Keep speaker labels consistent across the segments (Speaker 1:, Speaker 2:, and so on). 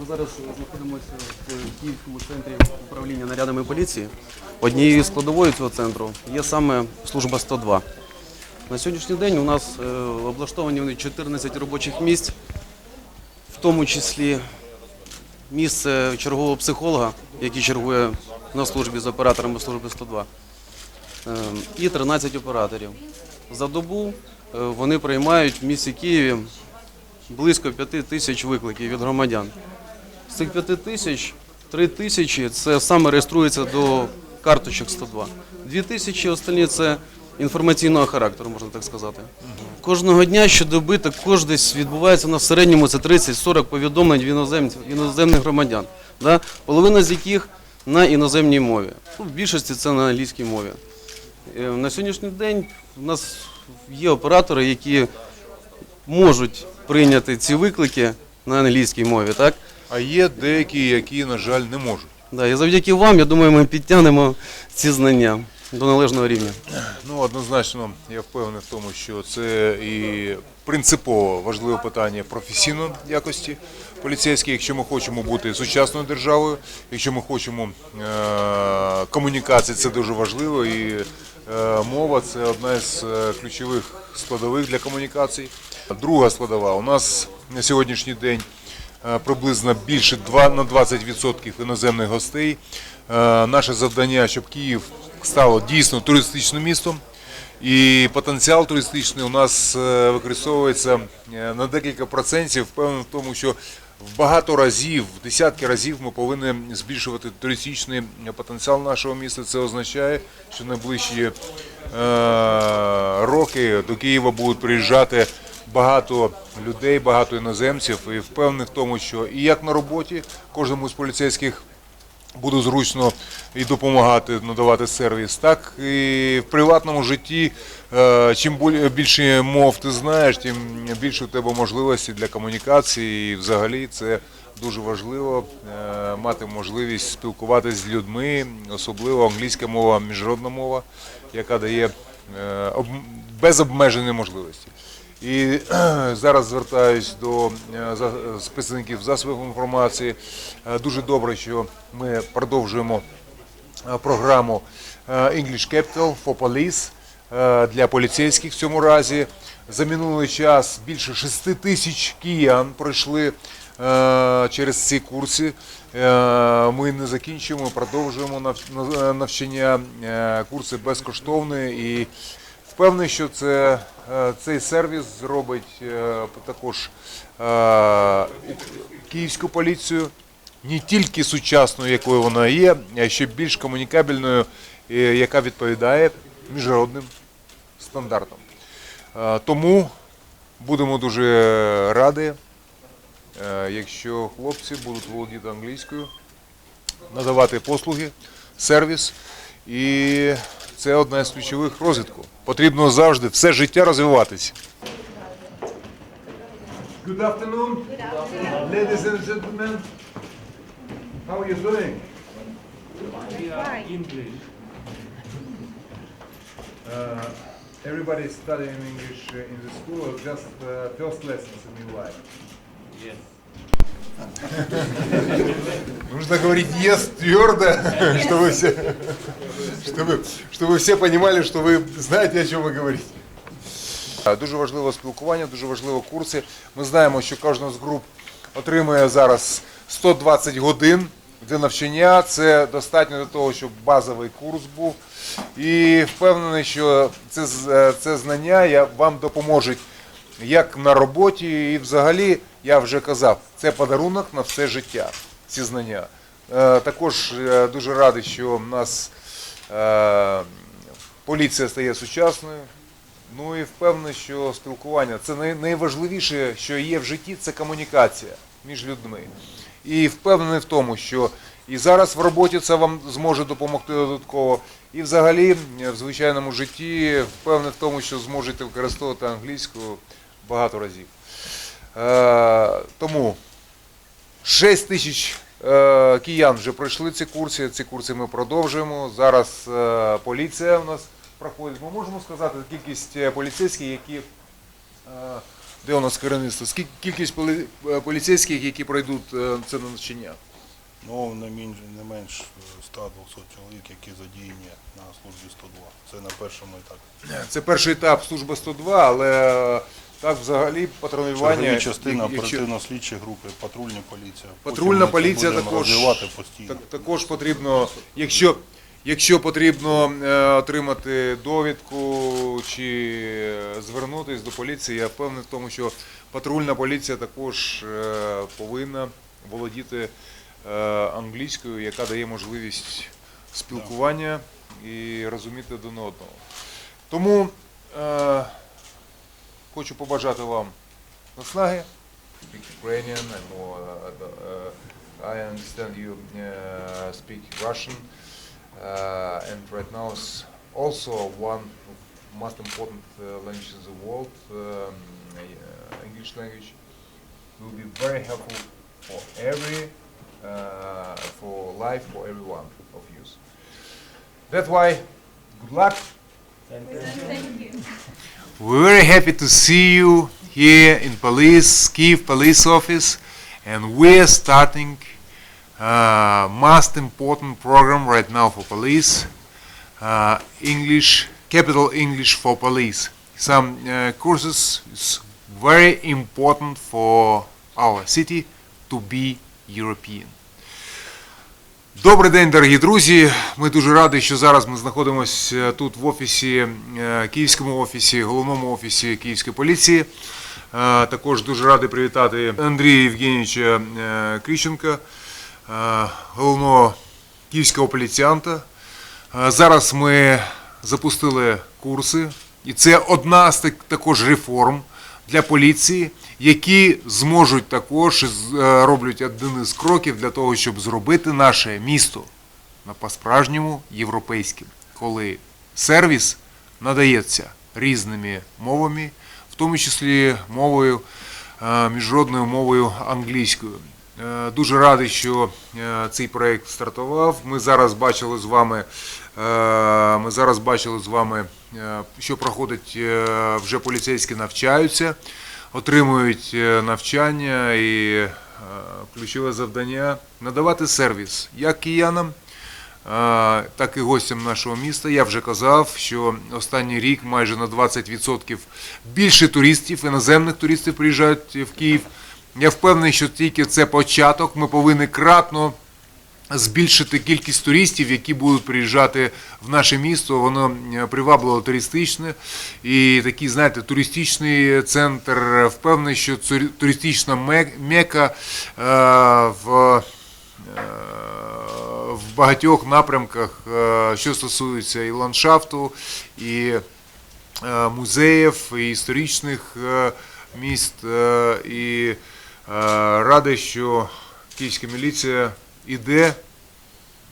Speaker 1: Ми зараз знаходимося в Київському центрі управління нарядами поліції. Однією з складовою цього центру є саме служба 102. На сьогоднішній день у нас е, облаштовані 14 робочих місць, в тому числі місце чергового психолога, який чергує на службі з операторами служби 102, е, і 13 операторів. За добу е, вони приймають в місті Києві близько 5 тисяч викликів від громадян. З цих 5 тисяч 3 тисячі це саме реєструється до карточок 102. 2 тисячі остальні це інформаційного характеру, можна так сказати. Кожного дня щодоби також десь відбувається на середньому це 30-40 повідомлень від іноземців, іноземних громадян, да? половина з яких на іноземній мові. Ну, в більшості це на англійській мові. Е, На сьогоднішній день у нас є оператори, які можуть прийняти ці виклики на англійській мові, так?
Speaker 2: А є деякі, які, на жаль, не можуть.
Speaker 1: Да, і завдяки вам, я думаю, ми підтягнемо ці знання до належного рівня.
Speaker 2: Ну, однозначно, я впевнений в тому, що це і принципово важливе питання професійної якості поліцейських. Якщо ми хочемо бути сучасною державою, якщо ми хочемо е- комунікації, це дуже важливо. І е- мова це одна з е, ключових складових для комунікацій. Друга складова у нас на сьогоднішній день. Е, приблизно більше 2 на 20% іноземних гостей. Е, Наше завдання, щоб Київ стало дійсно туристичним містом. І потенціал туристичний у нас е, використовується на декілька процентів. Впевнений в тому, що в багато разів, в десятки разів ми повинні збільшувати туристичний потенціал нашого міста. Це означає, що найближчі роки до Києва будуть приїжджати багато людей, багато іноземців. І впевнений в тому, що і як на роботі кожному з поліцейських буде зручно і допомагати надавати сервіс, так і в приватному житті. е, Чим більше мов ти знаєш, тим більше у тебе можливості для комунікації. І взагалі це дуже важливо е, мати можливість спілкуватися з людьми, особливо англійська мова, міжнародна мова, яка дає е, без обмеженої можливості. І зараз звертаюсь до е, представників засобів інформації. Е, Дуже добре, що ми продовжуємо е, програму English Capital for Police для поліцейських в цьому разі. За минулий час більше 6 тисяч киян пройшли через ці курси. Ми не закінчуємо, продовжуємо нав- нав- навчання. Курси безкоштовні і Впевнений, що це, е, цей сервіс зробить е, також е, київську поліцію не тільки сучасною, якою вона є, а ще більш комунікабельною, яка відповідає міжнародним стандартам. Тому будемо дуже раді, якщо хлопці будуть володіти англійською, надавати послуги, сервіс. І це одна з ключових розвитку. Потрібно завжди все життя розвиватися.
Speaker 3: Good afternoon, ladies and gentlemen. How are you doing? We are English. Uh, everybody is studying English uh, in the school or just uh, first lessons in your life?
Speaker 4: Нужно говорить yes твердо, чтобы все, чтобы, чтобы все понимали, что вы знаете, о чем вы говорите.
Speaker 2: Дуже важливо спілкування, дуже важливо курси. Ми знаємо, що кожна з груп отримує зараз 120 годин для навчання. Це достатньо для того, щоб базовий курс був. І впевнений, що це, з- це знання я- вам допоможуть як на роботі, і взагалі, я вже казав, це подарунок на все життя, ці знання. Е, Також е, дуже радий, що в нас е, поліція стає сучасною. Ну і впевнений, що спілкування це найважливіше, що є в житті, це комунікація між людьми. І впевнений в тому, що і зараз в роботі це вам зможе допомогти додатково, і взагалі в звичайному житті впевнений в тому, що зможете використовувати англійську багато разів. Е, тому 6 тисяч е, киян вже пройшли ці курси. Ці курси ми продовжуємо. Зараз е, поліція у нас проходить. Ми можемо сказати кількість поліцейських, які Де у нас керівництво? Скільки кількість поліцейських, які пройдуть це навчання?
Speaker 5: Ну, не менш, не менш е, 100-200 чоловік, які задіяні на службі 102. Це на першому етапі.
Speaker 2: Це перший етап служби 102, але так взагалі патрулювання.
Speaker 5: Чергові частина оперативно-слідчі групи, патрульна поліція.
Speaker 2: Патрульна
Speaker 5: ми це
Speaker 2: поліція
Speaker 5: будемо
Speaker 2: також,
Speaker 5: розвивати постійно.
Speaker 2: так, також потрібно, якщо, якщо потрібно е, отримати довідку чи е, звернутися до поліції, я впевнений в тому, що патрульна поліція також е, повинна володіти е, англійською, яка дає можливість спілкування і розуміти один одного. Тому е, хочу побажати вам наснаги. speak Ukrainian and more, uh, uh, I understand you uh, speak Russian uh, and right now is also one of most important uh, languages in the world, um, uh, English language will be very helpful for every, uh, for life for everyone of you. That's why, good luck. We're very happy to see you here in police, Kiev police office, and we're starting uh, most important program right now for police, uh, English, capital English for police. Some uh, courses is very important for our city to be European. Добрий день, дорогі друзі. Ми дуже раді, що зараз ми знаходимося тут в офісі, е, київському офісі, головному офісі Київської поліції. Е, Також дуже радий привітати Андрія Євгенійовича е, Кріщенка, головного київського поліціянта. Зараз ми запустили курси, і це одна з так- також реформ для поліції, які зможуть також е, роблять один із кроків для того, щоб зробити наше місто на по-справжньому європейським, коли сервіс надається різними мовами, в тому числі мовою е, міжнародною мовою англійською. Е, Дуже радий, що цей проект стартував. Ми зараз бачили з вами. Ми зараз бачили з вами, що проходить вже поліцейські навчаються, отримують е, навчання і е, ключове завдання надавати сервіс як киянам, так і гостям нашого міста. Я вже казав, що останній рік майже на 20% більше туристів, іноземних туристів приїжджають в Київ. Я впевнений, що тільки це початок. Ми повинні кратно збільшити кількість туристів, які будуть приїжджати в наше місто. Воно е, привабливо туристичне і такий, знаєте, туристичний центр. Впевнений, що туристична мека е, в е, в багатьох напрямках, що стосується і ландшафту, і музеїв, і історичних міст. І радий, що київська міліція іде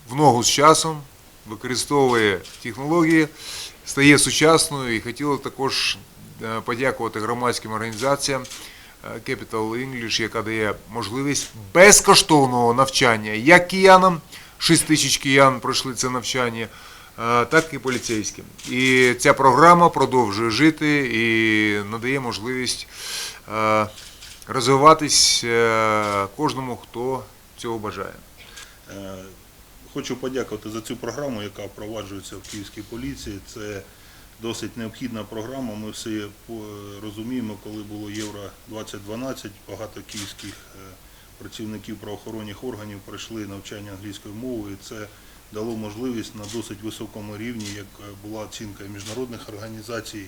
Speaker 2: в ногу з часом, використовує технології, стає сучасною і хотіла також е, подякувати громадським організаціям е, Capital English, яка дає можливість безкоштовного навчання як киянам, 6 тисяч киян пройшли це навчання, е, так і поліцейським. І ця програма продовжує жити і надає можливість розвиватись кожному, хто цього бажає.
Speaker 5: Хочу подякувати за цю програму, яка впроваджується в Київській поліції. Це досить необхідна програма. Ми всі е, розуміємо, коли було Євро 2012, багато київських е, працівників правоохоронних органів пройшли навчання англійською мовою. І це дало можливість на досить високому рівні, як е, була оцінка міжнародних організацій,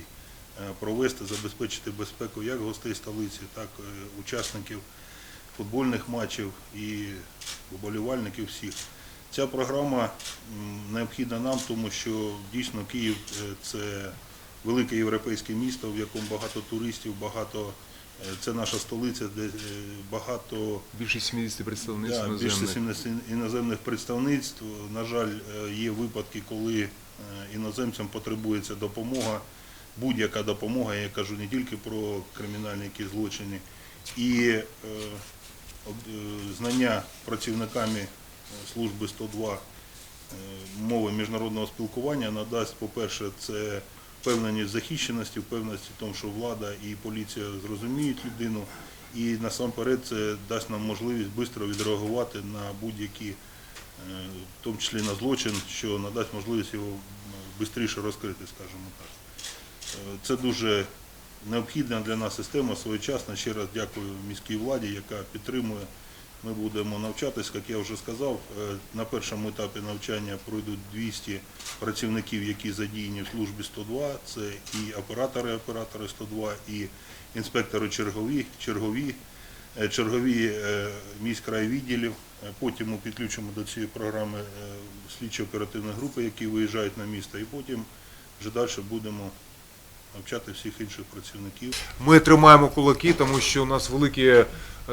Speaker 5: провести, забезпечити безпеку як гостей столиці, так і учасників футбольних матчів і вболівальників всіх. Ця програма необхідна нам, тому що дійсно Київ е, це велике європейське місто, в якому багато туристів, багато е, це наша столиця, де е, багато
Speaker 2: Більше 70 представництв
Speaker 5: да, більше
Speaker 2: іноземних.
Speaker 5: 70 іноземних представництв. На жаль, є випадки, коли іноземцям потребується допомога, будь-яка допомога, я кажу не тільки про кримінальні якісь злочини, і знання працівниками служби 102 е, мови міжнародного спілкування надасть, по-перше, це впевнені в захищеності, впевненості в тому, що влада і поліція зрозуміють людину. І насамперед це дасть нам можливість швидко відреагувати на будь-які, е, в тому числі на злочин, що надасть можливість його швидше розкрити, скажімо так. Е, Це дуже необхідна для нас система своєчасна. Ще раз дякую міській владі, яка підтримує. Ми будемо навчатись, як я вже сказав, е, на першому етапі навчання пройдуть 200 працівників, які задіяні в службі 102. Це і оператори, оператори 102, і інспектори чергові, чергові, е, чергові е, міськрайвідділів. Потім ми підключимо до цієї програми е, слідчо-оперативні групи, які виїжджають на місто, і потім вже далі будемо навчати всіх інших працівників.
Speaker 2: Ми тримаємо кулаки, тому що у нас великі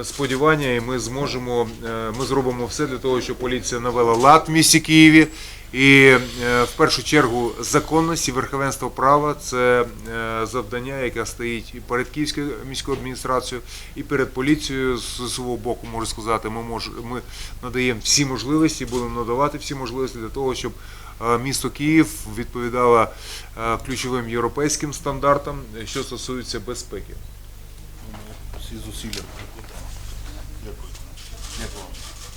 Speaker 2: сподівання, і ми зможемо, е, ми зробимо все для того, щоб поліція навела лад в місті Києві. І е, в першу чергу законність і верховенство права це е, завдання, яке стоїть і перед Київською міською адміністрацією, і перед поліцією з свого боку, можу сказати. Ми мож, ми надаємо всі можливості, будемо надавати всі можливості для того, щоб місто Київ відповідало ключовим європейським стандартам, що стосується безпеки.
Speaker 5: Всі зусилля.